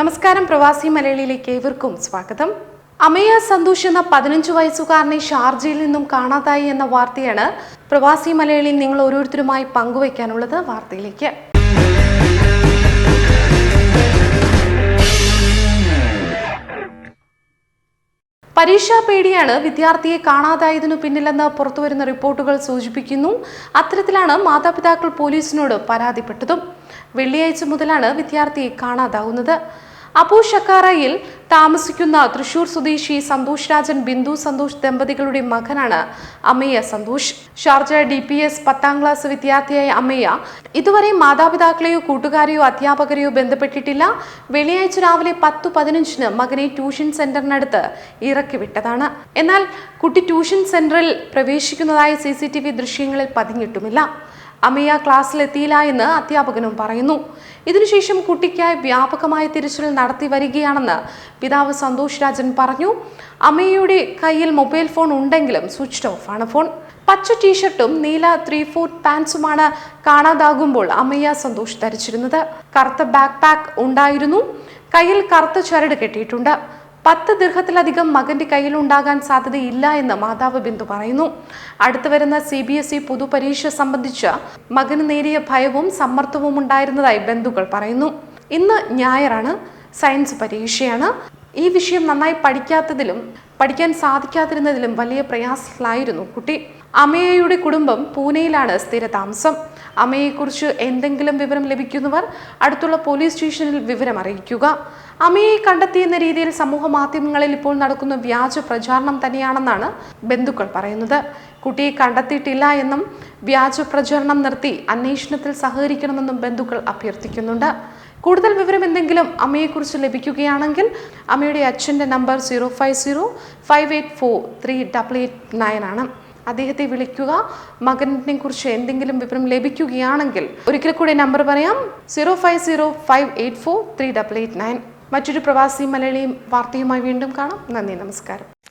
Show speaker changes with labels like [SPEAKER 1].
[SPEAKER 1] നമസ്കാരം പ്രവാസി മലയാളിയിലേക്ക് ഏവർക്കും സ്വാഗതം. അമയ സന്തോഷ് എന്ന പതിനഞ്ച് വയസ്സുകാരനെ ഷാർജയിൽ നിന്നും കാണാതായി എന്ന വാർത്തയാണ് പ്രവാസി മലയാളിയിൽ നിങ്ങൾ ഓരോരുത്തരുമായി പങ്കുവയ്ക്കാനുള്ളത് വാർത്തയിലേക്ക്. പരീക്ഷാ പേടിയാണ് വിദ്യാർത്ഥിയെ കാണാതായതിനു പിന്നിലെന്ന് പുറത്തുവരുന്ന റിപ്പോർട്ടുകൾ സൂചിപ്പിക്കുന്നു. അത്തരത്തിലാണ് മാതാപിതാക്കൾ പോലീസിനോട് പരാതിപ്പെട്ടതും. വെള്ളിയാഴ്ച മുതലാണ് വിദ്യാർത്ഥിയെ കാണാതാവുന്നത്. അബു ഷക്കാറയിൽ താമസിക്കുന്ന തൃശൂർ സ്വദേശി സന്തോഷ് രാജൻ ബിന്ദു സന്തോഷ് ദമ്പതികളുടെ മകനാണ് Amaya Santhosh. Sharjah D P S പത്താം ക്ലാസ് വിദ്യാർത്ഥിയായ അമ്മയ്യ ഇതുവരെ മാതാപിതാക്കളെയോ കൂട്ടുകാരെയോ അധ്യാപകരെയോ ബന്ധപ്പെട്ടിട്ടില്ല. വെള്ളിയാഴ്ച രാവിലെ പത്തു പതിനഞ്ചിന് മകനെ ട്യൂഷൻ സെന്ററിനടുത്ത് ഇറക്കി വിട്ടതാണ്. എന്നാൽ കുട്ടി ട്യൂഷൻ സെന്ററിൽ പ്രവേശിക്കുന്നതായി സി സി ടി വി ദൃശ്യങ്ങളിൽ പതിഞ്ഞിട്ടുമില്ല. അമിയ ക്ലാസ്സിലെത്തിയില്ല എന്ന് അധ്യാപകനും പറയുന്നു. ഇതിനുശേഷം കുട്ടിക്കായി വ്യാപകമായ തിരച്ചിൽ നടത്തി വരികയാണെന്ന് പിതാവ് സന്തോഷ് രാജൻ പറഞ്ഞു. അമ്മയുടെ കയ്യിൽ മൊബൈൽ ഫോൺ ഉണ്ടെങ്കിലും സ്വിച്ച് ഓഫ് ആണ് ഫോൺ. പച്ച ടീഷർട്ടും നീല ത്രീ ഫോർത്ത് പാൻസുമാണ് കാണാതാകുമ്പോൾ അമ്മയ്യ സന്തോഷ് ധരിച്ചിരുന്നത്. കറുത്ത ബാക്ക് പാക്ക് ഉണ്ടായിരുന്നു. കയ്യിൽ കറുത്ത ചരട് കെട്ടിയിട്ടുണ്ട്. പത്ത് ദീർഘത്തിലധികം മകന്റെ കയ്യിലുണ്ടാകാൻ സാധ്യതയില്ല എന്ന് മാതാവ് ബിന്ദു പറയുന്നു. അടുത്തു വരുന്ന സി ബി എസ് ഇ പൊതുപരീക്ഷ സംബന്ധിച്ച് മകന് നേരിയ ഭയവും സമ്മർദ്ദവും ഉണ്ടായിരുന്നതായി ബന്ധുക്കൾ പറയുന്നു. ഇന്ന് ഞായറാണ് സയൻസ് പരീക്ഷയാണ്. ഈ വിഷയം നന്നായി പഠിക്കാത്തതിലും പഠിക്കാൻ സാധിക്കാതിരുന്നതിലും വലിയ പ്രയാസത്തിലായിരുന്നു കുട്ടി. അമയയുടെ കുടുംബം പൂനെയിലാണ് സ്ഥിരതാമസം. അമ്മയെക്കുറിച്ച് എന്തെങ്കിലും വിവരം ലഭിക്കുന്നവർ അടുത്തുള്ള പോലീസ് സ്റ്റേഷനിൽ വിവരം അറിയിക്കുക. അമ്മയെ കണ്ടെത്തിയെന്ന രീതിയിൽ സമൂഹ മാധ്യമങ്ങളിൽ ഇപ്പോൾ നടക്കുന്ന വ്യാജ പ്രചാരണം തന്നെയാണെന്നാണ് ബന്ധുക്കൾ പറയുന്നത്. കുട്ടിയെ കണ്ടെത്തിയിട്ടില്ല എന്നും വ്യാജ പ്രചരണം നിർത്തി അന്വേഷണത്തിൽ സഹകരിക്കണമെന്നും ബന്ധുക്കൾ അഭ്യർത്ഥിക്കുന്നുണ്ട്. കൂടുതൽ വിവരം എന്തെങ്കിലും അമ്മയെക്കുറിച്ച് ലഭിക്കുകയാണെങ്കിൽ അമ്മയുടെ അച്ഛന്റെ number zero five zero five eight four three double eight nine ആണ്. അദ്ദേഹത്തെ വിളിക്കുക. മകനെ കുറിച്ച് എന്തെങ്കിലും വിവരം ലഭിക്കുകയാണെങ്കിൽ ഒരിക്കൽ കൂടി നമ്പർ പറയാം. Zero five zero five eight four three double eight nine. മറ്റൊരു പ്രവാസി മലയാളിയും വാർത്തയുമായി വീണ്ടും കാണാം. നന്ദി നമസ്കാരം.